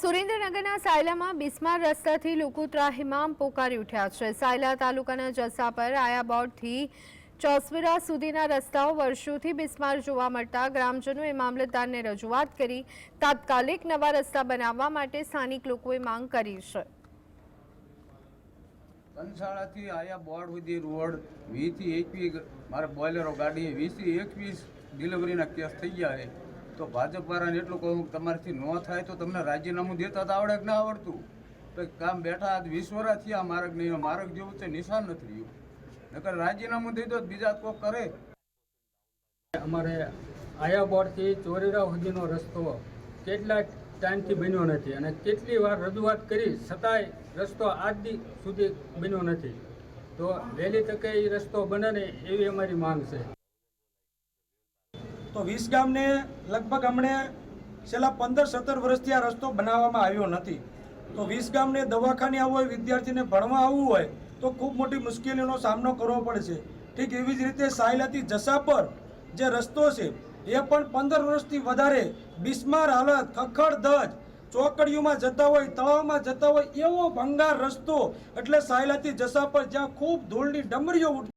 સુરેન્દ્રનગરના સાયલામાં બિસ્માર રસ્તાથી લોકો ત્રાહિમામ પોકારી ઉઠ્યા છે. સાયલા તાલુકાના જસા પર આયા બોર્ડથી ચોસવીરા સુધીના રસ્તાઓ વર્ષોથી બિસ્માર જોવા મળતા ગ્રામજનોએ મામલતદારને રજૂઆત કરી તાત્કાલિક નવા રસ્તા બનાવવા માટે સ્થાનિક લોકોએ માંગ કરી છે. કંસાળાથી આયા બોર્ડ સુધી રોડ વીસથી એકવીસ, મારા બોલેરો ગાડી વીસથી એકવીસ ડિલિવરીના કેસ થઈ ગયા છે. તો ભાજપ વાળાને એટલું કહું તમારાથી ન થાય તો તમને રાજીનામું દેતા તો આવડે કે ના આવડતું? તો કામ બેઠા આજ વીસ વર્ષ થયા માર્ગ નહીં માર્ગ જેવું છે, નિશાન નથી રહ્યું. નકર રાજીનામું દઈ દો બીજા કોક કરે. અમારે આયા બોર્ડથી ચોરીરા સુધીનો રસ્તો કેટલા ટાઈમથી બન્યો નથી અને કેટલી વાર રજૂઆત કરી છતાંય રસ્તો આજ સુધી બન્યો નથી. તો વહેલી તકે એ રસ્તો બને ને એવી અમારી માંગ છે. તો વીસ ગામને લગભગ હમણે છેલ્લા પંદર, સત્તર વર્ષથી આ રસ્તો બનાવવામાં આવ્યો નથી. તો વીસ ગામને દવાખાને આવવું હોય, વિદ્યાર્થીને ભણવા આવવું હોય, તો ખૂબ મોટી મુશ્કેલીઓનો સામનો કરવો પડશે ઠીક એવી જ રીતે સાયલાથી જસા પર જે રસ્તો છે, એ પણ પંદર વર્ષથી વધારે બિસ્માર હાલત, ખખડ ધજ, ચોકડીઓમાં જતા હોય, તળાવમાં જતા હોય એવો ભંગાર રસ્તો, એટલે સાયલાથી જસા પર જ્યાં ખૂબ ધૂળની ડમરીઓ